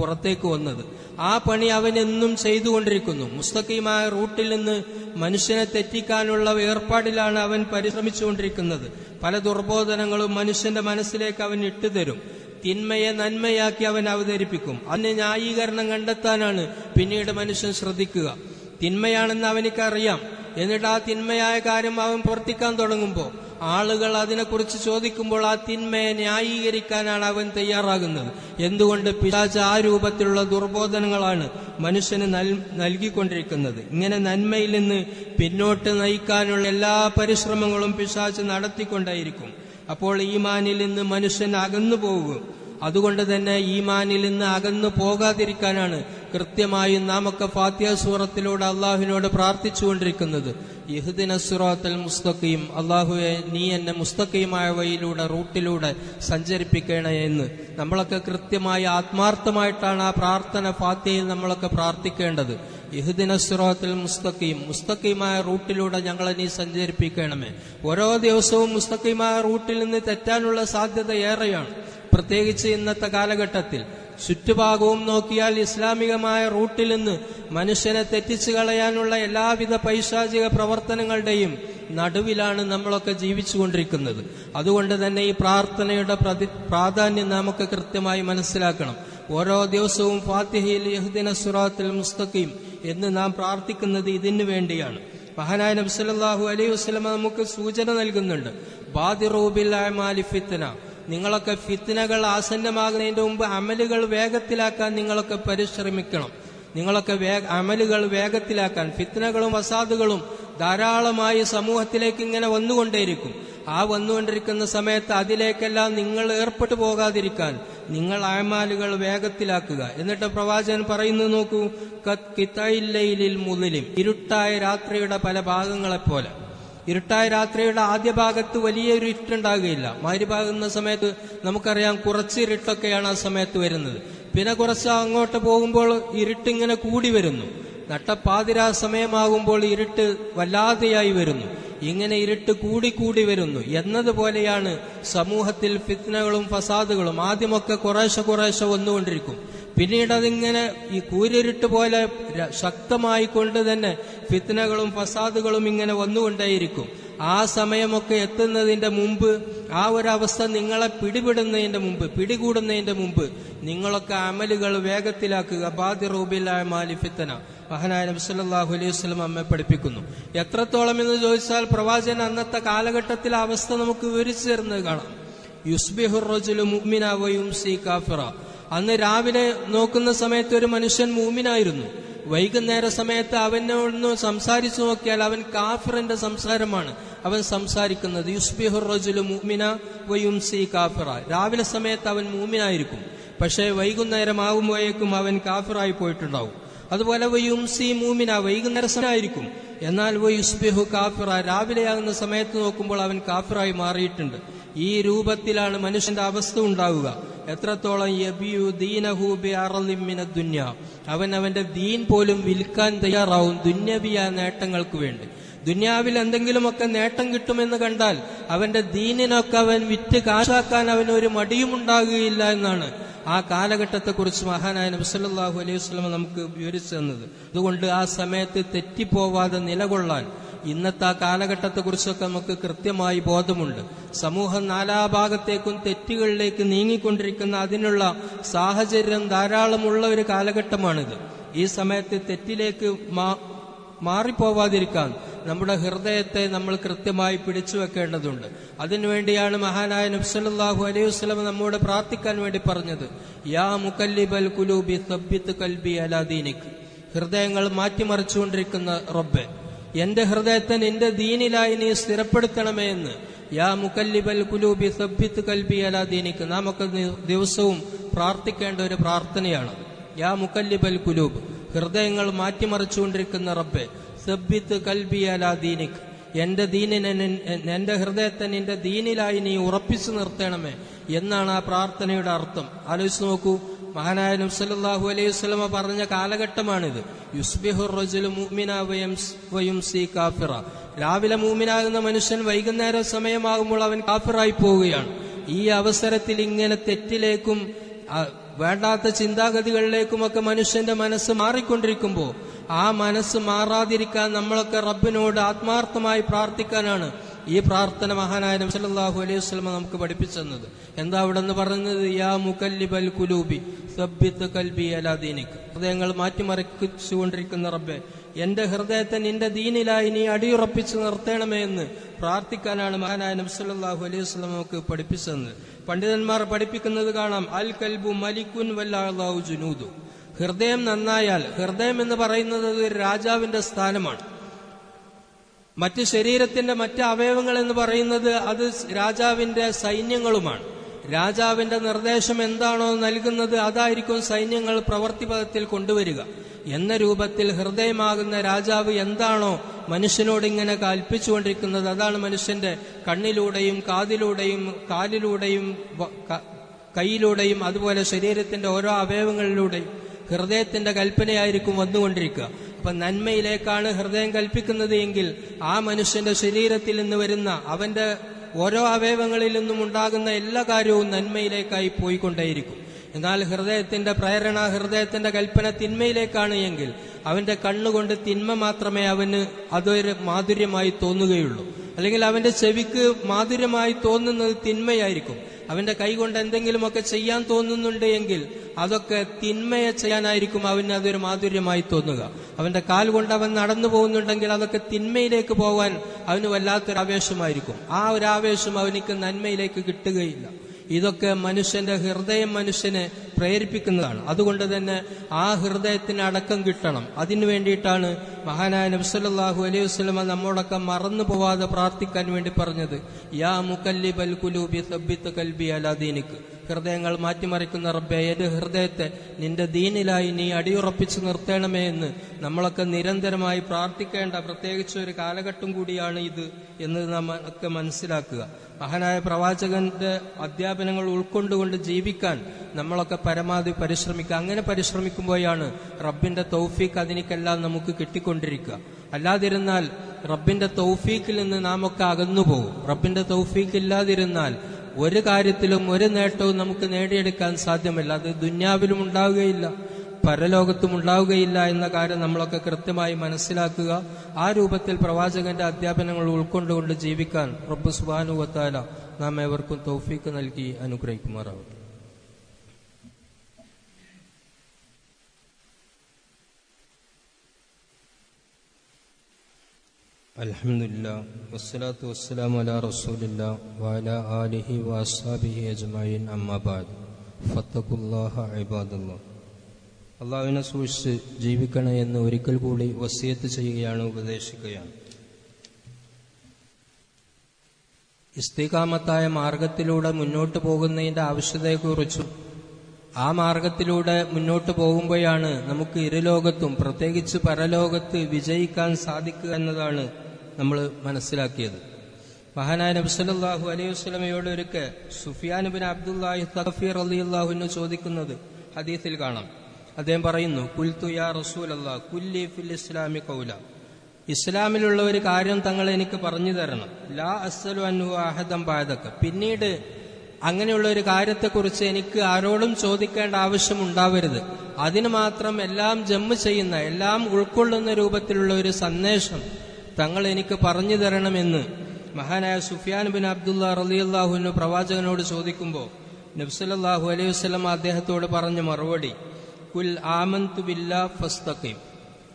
പുറത്തേക്ക് വന്നത്. ആ പണി അവൻ എന്നും ചെയ്തുകൊണ്ടിരിക്കുന്നു. മുസ്തഖീമായ റൂട്ടിൽ നിന്ന് മനുഷ്യനെ തെറ്റിക്കാനുള്ള ഏർപ്പാടിലാണ് അവൻ പരിശ്രമിച്ചുകൊണ്ടിരിക്കുന്നത്. പല ദുർബോധനങ്ങളും മനുഷ്യന്റെ മനസ്സിലേക്ക് അവൻ ഇട്ടുതരും. തിന്മയെ നന്മയാക്കി അവൻ അവതരിപ്പിക്കും. അതിന് ന്യായീകരണം കണ്ടെത്താനാണ് പിന്നീട് മനുഷ്യൻ ശ്രദ്ധിക്കുക. തിന്മയാണെന്ന് അവനിക്കറിയാം. എന്നിട്ട് ആ തിന്മയായ കാര്യം അവൻ പ്രവർത്തിക്കാൻ തുടങ്ങുമ്പോൾ ആളുകൾ അതിനെക്കുറിച്ച് ചോദിക്കുമ്പോൾ ആ തിന്മയെ ന്യായീകരിക്കാനാണ് അവൻ തയ്യാറാകുന്നത്. എന്തുകൊണ്ട് പിശാച്ച് ആ രൂപത്തിലുള്ള ദുർബോധനങ്ങളാണ് മനുഷ്യന് നൽ നൽകിക്കൊണ്ടിരിക്കുന്നത്? ഇങ്ങനെ നന്മയിൽ നിന്ന് പിന്നോട്ട് നയിക്കാനുള്ള എല്ലാ പരിശ്രമങ്ങളും പിശാച്ച് നടത്തിക്കൊണ്ടായിരിക്കും. അപ്പോൾ ഈമാനിൽ നിന്ന് മനുഷ്യൻ അകന്നു പോകും അതുകൊണ്ട് തന്നെ ഈമാനിൽ നിന്ന് അകന്നു പോകാതിരിക്കാനാണ് കൃത്യമായും നാമൊക്കെ ഫാത്തിയ സൂറത്തിലൂടെ അള്ളാഹുവിനോട് പ്രാർത്ഥിച്ചുകൊണ്ടിരിക്കുന്നത്. യഹുദിന സുറാത്തൽ മുസ്തഖയും അള്ളാഹുവെ നീ എന്നെ മുസ്തഖയുമായ വഴിയിലൂടെ റൂട്ടിലൂടെ സഞ്ചരിപ്പിക്കണേ എന്ന്. നമ്മളൊക്കെ കൃത്യമായി ആത്മാർത്ഥമായിട്ടാണ് ആ പ്രാർത്ഥന ഫാത്തിയയിൽ നമ്മളൊക്കെ പ്രാർത്ഥിക്കേണ്ടത്. യഹുദിന സുറാത്തിൽ മുസ്തഖയും മുസ്തഖയുമായ റൂട്ടിലൂടെ ഞങ്ങളെ നീ സഞ്ചരിപ്പിക്കണമേ. ഓരോ ദിവസവും മുസ്തഖയുമായ റൂട്ടിൽ നിന്ന് തെറ്റാനുള്ള സാധ്യത ഏറെയാണ്. പ്രത്യേകിച്ച് ഇന്നത്തെ കാലഘട്ടത്തിൽ ചുറ്റുഭാഗവും നോക്കിയാൽ ഇസ്ലാമികമായ റൂട്ടിൽ നിന്ന് മനുഷ്യനെ തെറ്റിച്ചു കളയാനുള്ള എല്ലാവിധ പൈശാചിക പ്രവർത്തനങ്ങളുടെയും നടുവിലാണ് നമ്മളൊക്കെ ജീവിച്ചുകൊണ്ടിരിക്കുന്നത്. അതുകൊണ്ട് തന്നെ ഈ പ്രാർത്ഥനയുടെ പ്രാധാന്യം നമുക്ക് കൃത്യമായി മനസ്സിലാക്കണം. ഓരോ ദിവസവും ഫാത്തിഹയിൽ യഹുദിന സുറാത്തിൽ മുസ്തഖീം എന്ന് നാം പ്രാർത്ഥിക്കുന്നത് ഇതിനു വേണ്ടിയാണ്. മഹാനായ നബ്സലാഹു അലൈഹി വസ്ലമ നമുക്ക് സൂചന നൽകുന്നുണ്ട്. ബാദിറൂബിൽ അമാലി ഫിത്ന. നിങ്ങളൊക്കെ ഫിത്തിനകൾ ആസന്നമാകുന്നതിന്റെ മുമ്പ് അമലുകൾ വേഗത്തിലാക്കാൻ നിങ്ങളൊക്കെ പരിശ്രമിക്കണം. നിങ്ങളൊക്കെ വേഗ അമലുകൾ വേഗത്തിലാക്കാൻ ഫിത്നകളും വസാദുകളും ധാരാളമായി സമൂഹത്തിലേക്ക് ഇങ്ങനെ വന്നുകൊണ്ടേയിരിക്കും. ആ വന്നുകൊണ്ടിരിക്കുന്ന സമയത്ത് അതിലേക്കെല്ലാം നിങ്ങൾ ഏർപ്പെട്ടു പോകാതിരിക്കാൻ നിങ്ങൾ അയമാലുകൾ വേഗത്തിലാക്കുക. എന്നിട്ട് പ്രവാചകൻ പറയുന്നത് നോക്കൂ കത്ത് കിത്തയില്ലയിലിൽ മുതലും ഇരുട്ടായ രാത്രിയുടെ പല ഭാഗങ്ങളെപ്പോലെ. ഇരുട്ടായ രാത്രിയുടെ ആദ്യ ഭാഗത്ത് വലിയൊരു ഇരുട്ടുണ്ടാകുകയില്ല. മാരിഭാകുന്ന സമയത്ത് നമുക്കറിയാം കുറച്ച് ഇരുട്ടൊക്കെയാണ് ആ സമയത്ത് വരുന്നത്. പിന്നെ കുറച്ച് അങ്ങോട്ട് പോകുമ്പോൾ ഇരുട്ടിങ്ങനെ കൂടി വരുന്നു. നട്ടപ്പാതിരാ സമയമാകുമ്പോൾ ഇരുട്ട് വല്ലാതെയായി വരുന്നു. ഇങ്ങനെ ഇരുട്ട് കൂടി കൂടി വരുന്നു. എന്നതുപോലെയാണ് സമൂഹത്തിൽ ഫിത്നകളും ഫസാദുകളും. ആദ്യമൊക്കെ കുറേശ്ശെ കുറേശ്ശെ വന്നുകൊണ്ടിരിക്കും. പിന്നീട് അതിങ്ങനെ ഈ കൂരിരുട്ട് പോലെ ശക്തമായിക്കൊണ്ട് ശക്തമായി കൊണ്ട് തന്നെ ഫിത്നകളും ഫസാദുകളും ഇങ്ങനെ വന്നുകൊണ്ടേയിരിക്കും. ആ സമയമൊക്കെ എത്തുന്നതിന്റെ മുമ്പ് ആ ഒരവസ്ഥ നിങ്ങളെ പിടിപെടുന്നതിന്റെ മുമ്പ് പിടികൂടുന്നതിന്റെ മുമ്പ് നിങ്ങളൊക്കെ അമലുകൾ വേഗത്തിലാക്കുക. ബാദിറൂബില്ലാമാലി ഫിത്തന മഹാനായ നബി സല്ലല്ലാഹു അലൈഹി വസല്ലം അമ്മ പഠിപ്പിക്കുന്നു. എത്രത്തോളം എന്ന് ചോദിച്ചാൽ പ്രവാചകൻ അന്നത്തെ കാലഘട്ടത്തിലെ അവസ്ഥ നമുക്ക് വിവരിച്ചു തരുന്നത് കാണാം. യുസ്ബിഹുർ റജുലു മുഅ്മിന കാഫിറ. അന്ന് രാവിലെ നോക്കുന്ന സമയത്ത് ഒരു മനുഷ്യൻ മൂമിനായിരുന്നു. വൈകുന്നേര സമയത്ത് അവനൊന്ന് സംസാരിച്ചു നോക്കിയാൽ അവൻ കാഫിറിന്റെ സംസാരമാണ്. അവൻ സംസാരിക്കുന്നത് യുസ്ബിഹുർ റജുലു മൂമിന വയുംസി കാഫിറ. രാവിലെ സമയത്ത് അവൻ മൂമിനായിരിക്കും. പക്ഷേ വൈകുന്നേരം ആകുമ്പോഴേക്കും അവൻ കാഫിറായി പോയിട്ടുണ്ടാവും. അതുപോലെ വയുംസി മൂമിന വൈകുന്നേര സമയമായിരിക്കും. എന്നാൽ വയുസ്ബിഹു കാഫിറ രാവിലെയാകുന്ന സമയത്ത് നോക്കുമ്പോൾ അവൻ കാഫിറായി മാറിയിട്ടുണ്ട്. ഈ രൂപത്തിലാണ് മനുഷ്യന്റെ അവസ്ഥ ഉണ്ടാവുക. എത്രത്തോളം യബിയു ദീനഹു അറലിമിന മിന ദുന്യ. അവൻ അവന്റെ ദീൻ പോലും വിൽക്കാൻ തയ്യാറാവും ദുന്യവിയ നേട്ടങ്ങൾക്ക് വേണ്ടി. ദുന്യാവിൽ എന്തെങ്കിലുമൊക്കെ നേട്ടം കിട്ടുമെന്ന് കണ്ടാൽ അവന്റെ ദീനിനൊക്കെ അവൻ വിറ്റ് കാശാക്കാൻ അവന് ഒരു മടിയും ഉണ്ടാകുകയില്ല എന്നാണ് ആ കാലഘട്ടത്തെക്കുറിച്ച് മഹാനായ നബ്സല്ലാഹു അലൈഹി വസ്ലമ നമുക്ക് വിവരിച്ചു തന്നത്. അതുകൊണ്ട് ആ സമയത്ത് തെറ്റിപ്പോവാതെ നിലകൊള്ളാൻ ഇന്നത്തെ ആ കാലഘട്ടത്തെക്കുറിച്ചൊക്കെ നമുക്ക് കൃത്യമായി ബോധമുണ്ട്. സമൂഹം നാലാഭാഗത്തേക്കും തെറ്റുകളിലേക്ക് നീങ്ങിക്കൊണ്ടിരിക്കുന്ന അതിനുള്ള സാഹചര്യം ധാരാളമുള്ള ഒരു കാലഘട്ടമാണിത്. ഈ സമയത്ത് തെറ്റിലേക്ക് മാറിപ്പോവാതിരിക്കാൻ നമ്മുടെ ഹൃദയത്തെ നമ്മൾ കൃത്യമായി പിടിച്ചു വെക്കേണ്ടതുണ്ട്. അതിനുവേണ്ടിയാണ് മഹാനായ നബ്സല്ലാഹു അലൈഹി വസ്ലം നമ്മോട് പ്രാർത്ഥിക്കാൻ വേണ്ടി പറഞ്ഞത്. യാ മുക്കല്ലിബൽ കുലൂബി സബ്ബിത്ത് കൽബി അലാദീനിക് ഹൃദയങ്ങൾ മാറ്റിമറിച്ചുകൊണ്ടിരിക്കുന്ന റബ്ബെ. എന്റെ ഹൃദയത്തെ നിന്റെ ദീനിലായി നീ സ്ഥിരപ്പെടുത്തണമേ എന്ന്. യാ മുക്കല്ലിബൽ കുലൂബി സബ്ബിത്ത് കൽബി അല ദീനിക്ക് നാമൊക്കെ ദിവസവും പ്രാർത്ഥിക്കേണ്ട ഒരു പ്രാർത്ഥനയാണ്. യാ മുക്കല്ലിബൽ കുലൂബ് ഹൃദയങ്ങൾ മാറ്റിമറിച്ചുകൊണ്ടിരിക്കുന്ന റബ്ബെ സബ്ബിത്ത് കൽബി അലാ ദീനിക്. എന്റെ ദീനിനെ എന്റെ ഹൃദയത്തെ നിന്റെ ദീനിലായി നീ ഉറപ്പിച്ചു നിർത്തണമേ എന്നാണ് ആ പ്രാർത്ഥനയുടെ അർത്ഥം. ആലോചിച്ച് നോക്കൂ. മഹാനായ നബ്സല്ലാഹു അലൈഹി വസ്ലമ പറഞ്ഞ കാലഘട്ടമാണിത്. കാഫിറ. രാവിലെ മൂമിനാകുന്ന മനുഷ്യൻ വൈകുന്നേര സമയമാകുമ്പോൾ അവൻ കാഫിറായി പോവുകയാണ്. ഈ അവസരത്തിൽ ഇങ്ങനെ തെറ്റിലേക്കും വേണ്ടാത്ത ചിന്താഗതികളിലേക്കുമൊക്കെ മനുഷ്യന്റെ മനസ്സ് മാറിക്കൊണ്ടിരിക്കുമ്പോൾ ആ മനസ്സ് മാറാതിരിക്കാൻ നമ്മളൊക്കെ റബ്ബിനോട് ആത്മാർത്ഥമായി പ്രാർത്ഥിക്കാനാണ് ഈ പ്രാർത്ഥന മഹാനായ നബി സല്ലല്ലാഹു അലൈഹി വസ്ലമ നമുക്ക് പഠിപ്പിച്ചെന്നത്. എന്താ അവിടെ നിന്ന് പറഞ്ഞത്? യാ മുക്കല്ലിബൽ കുലൂബി സബ്ബിത്ത് കൽബി അലാ ദീനിക്. ഹൃദയങ്ങൾ മാറ്റിമറിച്ചുകൊണ്ടിരിക്കുന്ന റബ്ബെ എന്റെ ഹൃദയത്തെ നിന്റെ ദീനിലായി നീ അടിയുറപ്പിച്ച് നിർത്തണമേ എന്ന് പ്രാർത്ഥിക്കാനാണ് മഹാനായ നബി സല്ലല്ലാഹു അലൈഹി വസല്ലം നമുക്ക് പഠിപ്പിച്ചത് പണ്ഡിതന്മാർ പഠിപ്പിക്കുന്നത് കാണാം. അൽ കൽബു മലിക്കുൻ വല്ലാഹു ജുനൂദു. ഹൃദയം നന്നായാൽ ഹൃദയം എന്ന് പറയുന്നത് ഒരു രാജാവിന്റെ സ്ഥാനമാണ്. മറ്റ് ശരീരത്തിന്റെ മറ്റ് അവയവങ്ങൾ എന്ന് പറയുന്നത് അത് രാജാവിന്റെ സൈന്യങ്ങളുമാണ്. രാജാവിന്റെ നിർദ്ദേശം എന്താണോ നൽകുന്നത് അതായിരിക്കും സൈന്യങ്ങൾ പ്രവർത്തിപഥത്തിൽ കൊണ്ടുവരിക. എന്ന രൂപത്തിൽ ഹൃദയമാകുന്ന രാജാവ് എന്താണോ മനുഷ്യനോട് ഇങ്ങനെ കൽപ്പിച്ചുകൊണ്ടിരിക്കുന്നത് അതാണ് മനുഷ്യന്റെ കണ്ണിലൂടെയും കാതിലൂടെയും കാലിലൂടെയും കയ്യിലൂടെയും അതുപോലെ ശരീരത്തിന്റെ ഓരോ അവയവങ്ങളിലൂടെയും. ഹൃദയത്തിന്റെ കൽപ്പനയായിരിക്കും വന്നുകൊണ്ടിരിക്കുക. അപ്പൊ നന്മയിലേക്കാണ് ഹൃദയം കൽപ്പിക്കുന്നത് എങ്കിൽ ആ മനുഷ്യന്റെ ശരീരത്തിൽ നിന്ന് വരുന്ന അവന്റെ ഓരോ അവയവങ്ങളിൽ നിന്നും ഉണ്ടാകുന്ന എല്ലാ കാര്യവും നന്മയിലേക്കായി പോയിക്കൊണ്ടേയിരിക്കും. എന്നാൽ ഹൃദയത്തിന്റെ പ്രേരണ ഹൃദയത്തിന്റെ കൽപ്പന തിന്മയിലേക്കാണ് എങ്കിൽ അവന്റെ കണ്ണുകൊണ്ട് തിന്മ മാത്രമേ അവന് അതൊരു മാധുര്യമായി തോന്നുകയുള്ളൂ. അല്ലെങ്കിൽ അവന്റെ ചെവിക്ക് മാധുര്യമായി തോന്നുന്നത് തിന്മയായിരിക്കും. അവന്റെ കൈകൊണ്ട് എന്തെങ്കിലുമൊക്കെ ചെയ്യാൻ തോന്നുന്നുണ്ട് എങ്കിൽ അതൊക്കെ തിന്മയെ ചെയ്യാനായിരിക്കും അവന് അതൊരു മാധുര്യമായി തോന്നുക. അവന്റെ കാൽ കൊണ്ട് അവൻ നടന്നു പോകുന്നുണ്ടെങ്കിൽ അതൊക്കെ തിന്മയിലേക്ക് പോകാൻ അവന് വല്ലാത്തൊരു ആവേശമായിരിക്കും. ആ ഒരു ആവേശം അവനിക്ക് നന്മയിലേക്ക് കിട്ടുകയില്ല. ഇതൊക്കെ മനുഷ്യന്റെ ഹൃദയം മനുഷ്യനെ പ്രേരിപ്പിക്കുന്നതാണ്. അതുകൊണ്ട് തന്നെ ആ ഹൃദയത്തിന് അടക്കം കിട്ടണം. അതിനു വേണ്ടിയിട്ടാണ് മഹാനായ നബ്സല്ലാഹു അലൈഹി വസ്ലമ നമ്മോടൊക്കെ മറന്നു പോവാതെ പ്രാർത്ഥിക്കാൻ വേണ്ടി പറഞ്ഞത് യാ മുക്കല്ലിബൽ കുലൂബി സബ്ബിത്ത് കൽബി അലാദീനിക്ക് ഹൃദയങ്ങൾ മാറ്റിമറിക്കുന്ന റബ്ബെ ഏത് ഹൃദയത്തെ നിന്റെ ദീനിലായി നീ അടിയുറപ്പിച്ചു നിർത്തണമേ എന്ന് നമ്മളൊക്കെ നിരന്തരമായി പ്രാർത്ഥിക്കേണ്ട പ്രത്യേകിച്ച് ഒരു കാലഘട്ടം കൂടിയാണ് ഇത് എന്ന് നമുക്ക് മനസ്സിലാക്കുക. മഹാനായ പ്രവാചകന്റെ അധ്യാപനങ്ങൾ ഉൾക്കൊണ്ടുകൊണ്ട് ജീവിക്കാൻ നമ്മളൊക്കെ പരമാവധി പരിശ്രമിക്കുക. അങ്ങനെ പരിശ്രമിക്കുമ്പോഴാണ് റബ്ബിന്റെ തൗഫീഖ് അതിനേക്കെല്ലാം നമുക്ക് കിട്ടിക്കൊണ്ടിരിക്കുക. അല്ലാതിരുന്നാൽ റബ്ബിന്റെ തൗഫീഖിൽ നിന്ന് നാം ഒക്കെ അകന്നു പോകും റബ്ബിന്റെ തൗഫീഖ് ഇല്ലാതിരുന്നാൽ ഒരു കാര്യത്തിലും ഒരു നേട്ടവും നമുക്ക് നേടിയെടുക്കാൻ സാധ്യമല്ല. അത് ദുന്യാവിലും ഉണ്ടാവുകയില്ല പരലോകത്തും ഉണ്ടാവുകയില്ല എന്ന കാര്യം നമ്മളൊക്കെ കൃത്യമായി മനസ്സിലാക്കുക. ആ രൂപത്തിൽ പ്രവാചകന്റെ അധ്യാപനങ്ങൾ ഉൾക്കൊണ്ടുകൊണ്ട് ജീവിക്കാൻ റബ്ബ് സുബാനുവത്താല നാം ഏവർക്കും തൗഫീക്ക് നൽകി അനുഗ്രഹിക്കുമാറാവും അൽഹംദുലില്ലാ വസ്സലാത്തു ആലിഹി അമ്മാബാദ് സൂക്ഷിച്ച് ജീവിക്കണം എന്ന് ഒരിക്കൽ കൂടി വസിയത്ത് ചെയ്യുകയാണ് ഉപദേശിക്കുകയാണ്. ഇസ്തികാമത്തായ മാർഗത്തിലൂടെ മുന്നോട്ട് പോകുന്നതിന്റെ ആവശ്യതയെക്കുറിച്ചും ആ മാർഗത്തിലൂടെ മുന്നോട്ട് പോകുമ്പോഴാണ് നമുക്ക് ഇരുലോകത്തും പ്രത്യേകിച്ച് പരലോകത്ത് വിജയിക്കാൻ സാധിക്കുക എന്നതാണ് നമ്മൾ മനസ്സിലാക്കിയത്. മഹാനായ നബ്സലാഹു അലൈഹി വസ്ലമയോട് സുഫിയാൻ ബിൻ അബ്ദുല്ലാഹി തഫീർ എന്ന് ചോദിക്കുന്നത് ഹദീസിൽ കാണാം. അദ്ദേഹം പറയുന്നു കുൽത്തു യാ റസൂൽ അള്ളാഹ് കുല്ലി ഫിൽ ഇസ്ലാമി കൗല ഇസ്ലാമിലുള്ള ഒരു കാര്യം തങ്ങൾ എനിക്ക് പറഞ്ഞു തരണം. ലാ അസ്സലു അന്നു അഹദം ബാധക്ക് പിന്നീട് അങ്ങനെയുള്ള ഒരു കാര്യത്തെക്കുറിച്ച് എനിക്ക് ആരോടും ചോദിക്കേണ്ട ആവശ്യം ഉണ്ടാവരുത്. അതിന് മാത്രം എല്ലാം ജമ്മ് ചെയ്യുന്ന എല്ലാം ഉൾക്കൊള്ളുന്ന രൂപത്തിലുള്ള ഒരു സന്ദേശം തങ്ങൾ എനിക്ക് പറഞ്ഞു തരണമെന്ന് മഹാനായ സുഫിയാൻ ബിൻ അബ്ദുല്ല റലിയല്ലാഹുവിന് പ്രവാചകനോട് ചോദിക്കുമ്പോൾ നബ്സലല്ലാഹു അലൈഹി വസ്ലം അദ്ദേഹത്തോട് പറഞ്ഞ മറുപടി കുൽ ആമന്തു ബില്ലാ ഫസ്തഖീം.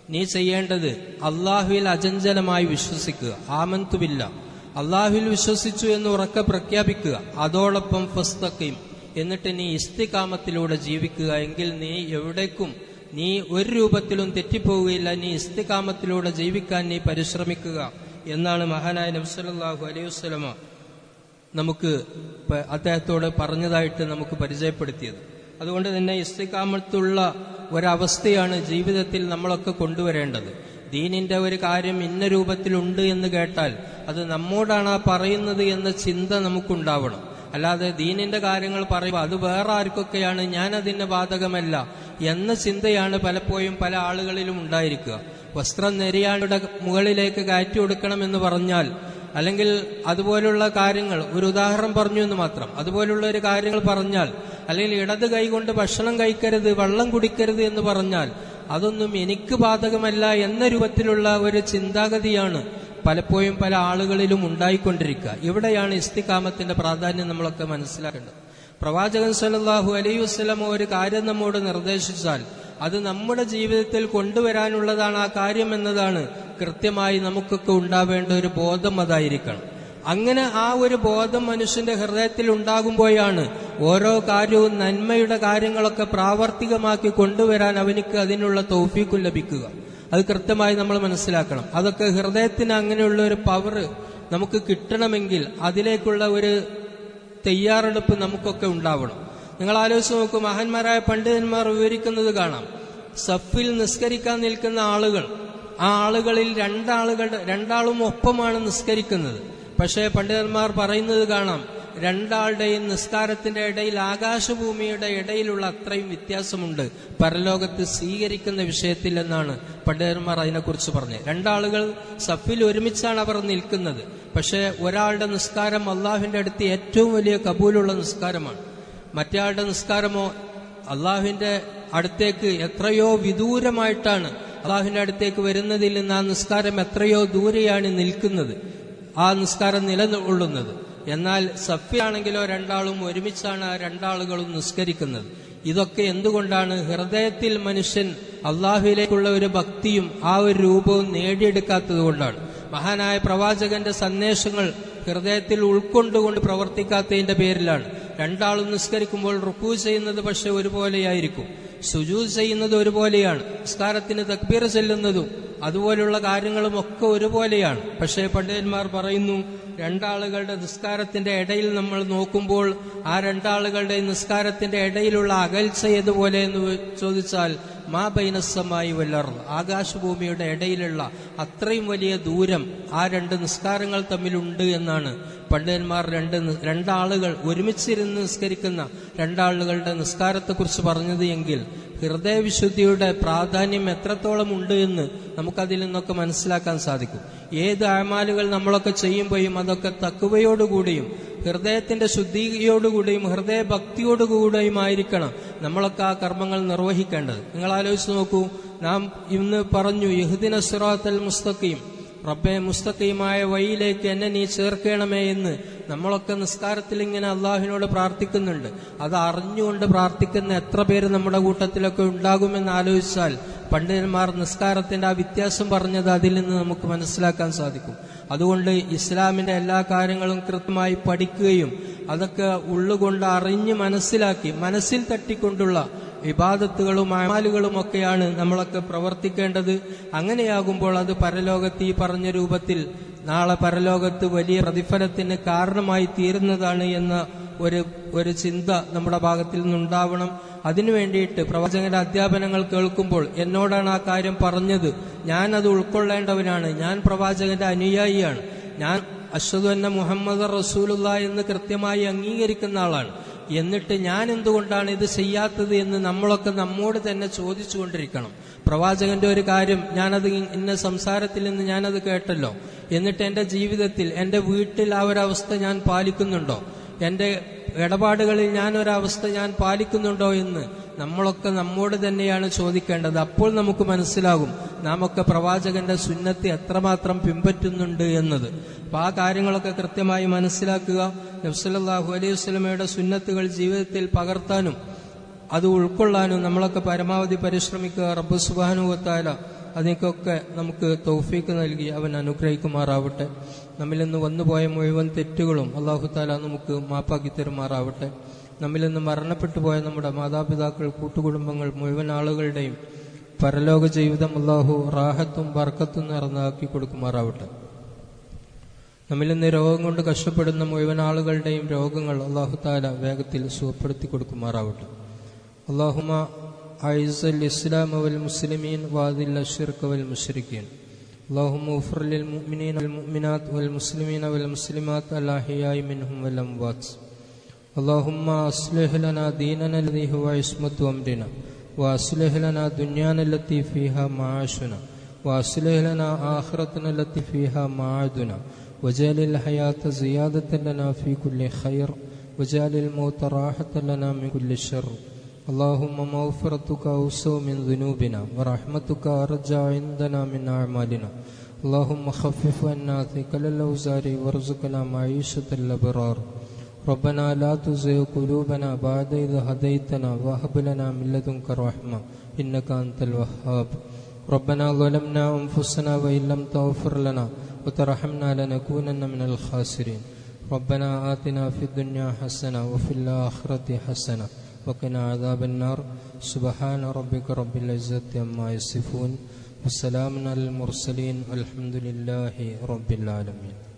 നീ ചെയ്യേണ്ടത് അള്ളാഹുവിൽ അചഞ്ചലമായി വിശ്വസിക്കുക. ആമന്തു ബില്ല. അള്ളാഹുവിൽ വിശ്വസിച്ചു എന്ന് ഉറക്കെ പ്രഖ്യാപിക്കുക. അതോടൊപ്പം ഫസ്തഖീം. എന്നിട്ട് നീ ഇസ്തികാമത്തിലൂടെ ജീവിക്കുക. എങ്കിൽ നീ എവിടേക്കും നീ ഒരു രൂപത്തിലും തെറ്റിപ്പോവുകയില്ല. നീ ഇസ്തികാമത്തിലൂടെ ജീവിക്കാൻ നീ പരിശ്രമിക്കുക എന്നാണ് മഹാനായ നബ്സലാഹു അലൈഹി വസ്ലമ നമുക്ക് അദ്ദേഹത്തോട് പറഞ്ഞതായിട്ട് നമുക്ക് പരിചയപ്പെടുത്തിയത്. അതുകൊണ്ട് തന്നെ ഇസ്തികാമത്തുള്ള ഒരവസ്ഥയാണ് ജീവിതത്തിൽ നമ്മളൊക്കെ കൊണ്ടുവരേണ്ടത്. ദീനിന്റെ ഒരു കാര്യം ഇന്ന രൂപത്തിലുണ്ട് എന്ന് കേട്ടാൽ അത് നമ്മോടാണ് ആ പറയുന്നത് എന്ന ചിന്ത നമുക്കുണ്ടാവണം. അല്ലാതെ ദീനിന്റെ കാര്യങ്ങൾ പറയുമ്പോൾ അത് വേറെ ആർക്കൊക്കെയാണ് ഞാൻ അതിന്റെ ബാധകമല്ല. എന്ന ചിന്തയാണ് പലപ്പോഴും പല ആളുകളിലും ഉണ്ടായിരിക്കുക. വസ്ത്രം നെരിയാളുടെ മുകളിലേക്ക് കയറ്റി കൊടുക്കണമെന്ന് പറഞ്ഞാൽ അല്ലെങ്കിൽ അതുപോലുള്ള കാര്യങ്ങൾ ഒരു ഉദാഹരണം പറഞ്ഞു എന്ന് മാത്രം അതുപോലുള്ള ഒരു കാര്യങ്ങൾ പറഞ്ഞാൽ അല്ലെങ്കിൽ ഇടത് കൈകൊണ്ട് ഭക്ഷണം കഴിക്കരുത് വെള്ളം കുടിക്കരുത് എന്ന് പറഞ്ഞാൽ അതൊന്നും എനിക്ക് ബാധകമല്ല എന്ന രൂപത്തിലുള്ള ഒരു ചിന്താഗതിയാണ് പലപ്പോഴും പല ആളുകളിലും ഉണ്ടായിക്കൊണ്ടിരിക്കുക. ഇവിടെയാണ് ഇസ്തികാമത്തിന്റെ പ്രാധാന്യം നമ്മളൊക്കെ മനസ്സിലാക്കേണ്ടത്. പ്രവാചകൻ സല്ലല്ലാഹു അലൈഹി വസ്ലം ഒരു കാര്യം നമ്മോട് നിർദ്ദേശിച്ചാൽ അത് നമ്മുടെ ജീവിതത്തിൽ കൊണ്ടുവരാനുള്ളതാണ് ആ കാര്യം എന്നതാണ് കൃത്യമായി നമുക്കൊക്കെ ഉണ്ടാവേണ്ട ഒരു ബോധം അതായിരിക്കണം. അങ്ങനെ ആ ഒരു ബോധം മനുഷ്യന്റെ ഹൃദയത്തിൽ ഉണ്ടാകുമ്പോഴാണ് ഓരോ കാര്യവും നന്മയുടെ കാര്യങ്ങളൊക്കെ പ്രാവർത്തികമാക്കി കൊണ്ടുവരാൻ അവനിക്ക് അതിനുള്ള തൗഫീക്കും ലഭിക്കുക. അത് കൃത്യമായി നമ്മൾ മനസ്സിലാക്കണം. അതൊക്കെ ഹൃദയത്തിന് അങ്ങനെയുള്ള ഒരു പവർ നമുക്ക് കിട്ടണമെങ്കിൽ അതിലേക്കുള്ള ഒരു തയ്യാറെടുപ്പ് നമുക്കൊക്കെ ഉണ്ടാവണം. നിങ്ങൾ ആലോചിച്ച് നോക്കൂ മഹാന്മാരായ പണ്ഡിതന്മാർ വിവരിക്കുന്നത് കാണാം. സഫിൽ നിസ്കരിക്കാൻ നിൽക്കുന്ന ആളുകൾ ആ ആളുകളിൽ രണ്ടാളുകളുടെ രണ്ടാളും ഒപ്പമാണ് നിസ്കരിക്കുന്നത്. പക്ഷേ പണ്ഡിതന്മാർ പറയുന്നത് കാണാം രണ്ടാളുടെയും നിസ്കാരത്തിന്റെ ഇടയിൽ ആകാശഭൂമിയുടെ ഇടയിലുള്ള അത്രയും വ്യത്യാസമുണ്ട്. പരലോകത്ത് സ്വീകരിക്കുന്ന വിഷയത്തിൽ എന്നാണ് പണ്ഡിതന്മാർ അതിനെക്കുറിച്ച് പറഞ്ഞത്. രണ്ടാളുകൾ സഫിൽ ഒരുമിച്ചാണ് അവർ നിൽക്കുന്നത്. പക്ഷേ ഒരാളുടെ നിസ്കാരം അള്ളാഹുവിന്റെ അടുത്ത് ഏറ്റവും വലിയ കബൂലുള്ള നിസ്കാരമാണ്. മറ്റേയാളുടെ നിസ്കാരമോ അള്ളാഹുവിന്റെ അടുത്തേക്ക് എത്രയോ വിദൂരമായിട്ടാണ് അള്ളാഹുവിന്റെ അടുത്തേക്ക് വരുന്നതിൽ നിന്ന് ആ നിസ്കാരം എത്രയോ ദൂരെയാണ് നിൽക്കുന്നത്. ആ നിസ്കാരം നിലകൊള്ളുന്നത് എന്നാൽ സഫിയാണെങ്കിലോ രണ്ടാളും ഒരുമിച്ചാണ് ആ രണ്ടാളുകളും നിസ്കരിക്കുന്നത്. ഇതൊക്കെ എന്തുകൊണ്ടാണ്? ഹൃദയത്തിൽ മനുഷ്യൻ അള്ളാഹുവിലേക്കുള്ള ഒരു ഭക്തിയും ആ ഒരു രൂപവും നേടിയെടുക്കാത്തത് കൊണ്ടാണ്. മഹാനായ പ്രവാചകന്റെ സന്ദേശങ്ങൾ ഹൃദയത്തിൽ ഉൾക്കൊണ്ടുകൊണ്ട് പ്രവർത്തിക്കാത്തതിന്റെ പേരിലാണ്. രണ്ടാളും നിസ്കരിക്കുമ്പോൾ റുക്കൂ ചെയ്യുന്നത് പക്ഷെ ഒരുപോലെയായിരിക്കും. സുജൂദ് ചെയ്യുന്നത് ഒരുപോലെയാണ്. നിസ്കാരത്തിന് തക്ബീർ ചെല്ലുന്നതും അതുപോലുള്ള കാര്യങ്ങളും ഒക്കെ ഒരുപോലെയാണ്. പക്ഷേ പണ്ഡിതന്മാർ പറയുന്നു രണ്ടാളുകളുടെ നിസ്കാരത്തിന്റെ ഇടയിൽ നമ്മൾ നോക്കുമ്പോൾ ആ രണ്ടാളുകളുടെ നിസ്കാരത്തിന്റെ ഇടയിലുള്ള അകൽച്ച ഏതുപോലെ എന്ന് ചോദിച്ചാൽ മാ ബൈനസ്സമായി വല്ലർന്ന് ആകാശഭൂമിയുടെ ഇടയിലുള്ള അത്രയും വലിയ ദൂരം ആ രണ്ട് നിസ്കാരങ്ങൾ തമ്മിലുണ്ട് എന്നാണ്. പണ്ഡിതന്മാർ രണ്ട് രണ്ടാളുകൾ ഒരുമിച്ചിരുന്ന് നിസ്കരിക്കുന്ന രണ്ടാളുകളുടെ നിസ്കാരത്തെക്കുറിച്ച് പറഞ്ഞത് എങ്കിൽ ഹൃദയവിശുദ്ധിയുടെ പ്രാധാന്യം എത്രത്തോളം ഉണ്ട് എന്ന് നമുക്കതിൽ നിന്നൊക്കെ മനസ്സിലാക്കാൻ സാധിക്കും. ഏത് അമാലുകൾ നമ്മളൊക്കെ ചെയ്യുമ്പോഴും അതൊക്കെ തക്കുവയോടുകൂടിയും ഹൃദയത്തിന്റെ ശുദ്ധിയോടുകൂടിയും ഹൃദയ ഭക്തിയോടുകൂടിയും ആയിരിക്കണം നമ്മളൊക്കെ ആ കർമ്മങ്ങൾ നിർവഹിക്കേണ്ടത്. നിങ്ങൾ ആലോചിച്ച് നോക്കൂ നാം ഇന്ന് പറഞ്ഞു യഹുദിന സിറാത്തൽ മുസ്തഖീം. റബ്ബെ മുസ്തഖീമായ വഴിയിലേക്ക് എന്നെ നീ ചേർക്കണമേ എന്ന് നമ്മളൊക്കെ നിസ്കാരത്തിൽ ഇങ്ങനെ അള്ളാഹുവിനോട് പ്രാർത്ഥിക്കുന്നുണ്ട്. അത് അറിഞ്ഞുകൊണ്ട് പ്രാർത്ഥിക്കുന്ന എത്ര പേര് നമ്മുടെ കൂട്ടത്തിലൊക്കെ ഉണ്ടാകുമെന്ന് ആലോചിച്ചാൽ പണ്ഡിതന്മാർ നിസ്കാരത്തിന്റെ ആ വ്യത്യാസം പറഞ്ഞത് അതിൽ നിന്ന് നമുക്ക് മനസ്സിലാക്കാൻ സാധിക്കും. അതുകൊണ്ട് ഇസ്ലാമിന്റെ എല്ലാ കാര്യങ്ങളും കൃത്യമായി പഠിക്കുകയും അതൊക്കെ ഉള്ളുകൊണ്ട് അറിഞ്ഞ് മനസ്സിലാക്കി മനസ്സിൽ തട്ടിക്കൊണ്ടുള്ള വിവാദത്തുകളും അമാലുകളും ഒക്കെയാണ് നമ്മളൊക്കെ പ്രവർത്തിക്കേണ്ടത്. അങ്ങനെയാകുമ്പോൾ അത് പരലോകത്ത് ഈ പറഞ്ഞ രൂപത്തിൽ നാളെ പരലോകത്ത് വലിയ പ്രതിഫലത്തിന് കാരണമായി തീരുന്നതാണ് എന്ന ഒരു ഒരു ചിന്ത നമ്മുടെ ഭാഗത്തിൽ നിന്നുണ്ടാവണം. അതിനു വേണ്ടിയിട്ട് പ്രവാചകന്റെ അധ്യാപനങ്ങൾ കേൾക്കുമ്പോൾ എന്നോടാണ് ആ കാര്യം പറഞ്ഞത്. ഞാൻ അത് ഉൾക്കൊള്ളേണ്ടവനാണ്. ഞാൻ പ്രവാചകന്റെ അനുയായിയാണ്. ഞാൻ അശ്വതു എന്ന മുഹമ്മദ് റസൂലുള്ള എന്ന് കൃത്യമായി അംഗീകരിക്കുന്ന ആളാണ്. എന്നിട്ട് ഞാൻ എന്തുകൊണ്ടാണ് ഇത് ചെയ്യാത്തത് എന്ന് നമ്മളൊക്കെ നമ്മോട് തന്നെ ചോദിച്ചുകൊണ്ടിരിക്കണം. പ്രവാചകന്റെ ഒരു കാര്യം ഞാനത് ഇന്ന സംസാരത്തിൽ നിന്ന് ഞാനത് കേട്ടല്ലോ. എന്നിട്ട് എന്റെ ജീവിതത്തിൽ എന്റെ വീട്ടിൽ ആ ഒരവസ്ഥ ഞാൻ പാലിക്കുന്നുണ്ടോ? എന്റെ ഇടപാടുകളിൽ ഞാൻ ഒരവസ്ഥ ഞാൻ പാലിക്കുന്നുണ്ടോ എന്ന് നമ്മളൊക്കെ നമ്മോട് തന്നെയാണ് ചോദിക്കേണ്ടത്. അപ്പോൾ നമുക്ക് മനസ്സിലാകും നാം ഒക്കെ പ്രവാചകന്റെ സുന്നത്തെ എത്രമാത്രം പിൻപറ്റുന്നുണ്ട് എന്നത്. അപ്പൊ ആ കാര്യങ്ങളൊക്കെ കൃത്യമായി മനസ്സിലാക്കുക. നബ്സല്ലാഹു അലൈഹി വസ്ലമയുടെ സുന്നത്തുകൾ ജീവിതത്തിൽ പകർത്താനും അത് ഉൾക്കൊള്ളാനും നമ്മളൊക്കെ പരമാവധി പരിശ്രമിക്കുക. റബ്ബു സുബാനുവത്താല അതിനൊക്കെ നമുക്ക് തൗഫീക്ക് നൽകി അവൻ അനുഗ്രഹിക്കുമാറാവട്ടെ. നമ്മിൽ നിന്ന് വന്നുപോയ മുഴുവൻ തെറ്റുകളും അള്ളാഹു താല നമുക്ക് മാപ്പാക്കി തരുമാറാവട്ടെ. നമ്മിൽ നിന്ന് മരണപ്പെട്ടു പോയ നമ്മുടെ മാതാപിതാക്കൾ കൂട്ടുകുടുംബങ്ങൾ മുഴുവൻ ആളുകളുടെയും പരലോക ജീവിതം അള്ളാഹു റാഹത്തും ബർക്കത്തും നിറഞ്ഞാക്കി കൊടുക്കുമാറാവട്ടെ നമ്മിൽ നിന്ന് രോഗം കൊണ്ട് കഷ്ടപ്പെടുന്ന മുഴുവൻ ആളുകളുടെയും രോഗങ്ങൾ അള്ളാഹു താല വേഗത്തിൽ സുഖപ്പെടുത്തി കൊടുക്കുമാറാവട്ടെ اللهم أعز الإسلام والمسلمين وأذل الشرك والمشركين اللهم اغفر للمؤمنين والمؤمنات والمسلمين والمسلمات الأحياء منهم والأموات اللهم أصلح لنا ديننا الذي هو عصمة أمرنا وأصلح لنا دنيانا التي فيها معاشنا وأصلح لنا آخرتنا التي فيها معادنا. وجعل الحياة زيادة لنا في كل خير وجعل الموت راحة لنا من كل شر. اللهم مغفرتك أوسع من ذنوبنا ورحمتك أرجى عندنا من أعمالنا. اللهم خفف عنا ثقل الأوزار وارزقنا معيشة الأبرار. ربنا لا تزغ قلوبنا بعد إذ هديتنا وهب لنا من لدنك رحمة إنك أنت الوهاب. ربنا ظلمنا أنفسنا وإن لم تغفر لنا وترحمنا لنكونن من الخاسرين. ربنا آتنا في الدنيا حسنة وفي الآخرة حسنة وقنا عذاب النار. سبحان ربك رب العزة عما يصفون. وسلام على المرسلين والحمد لله رب العالمين.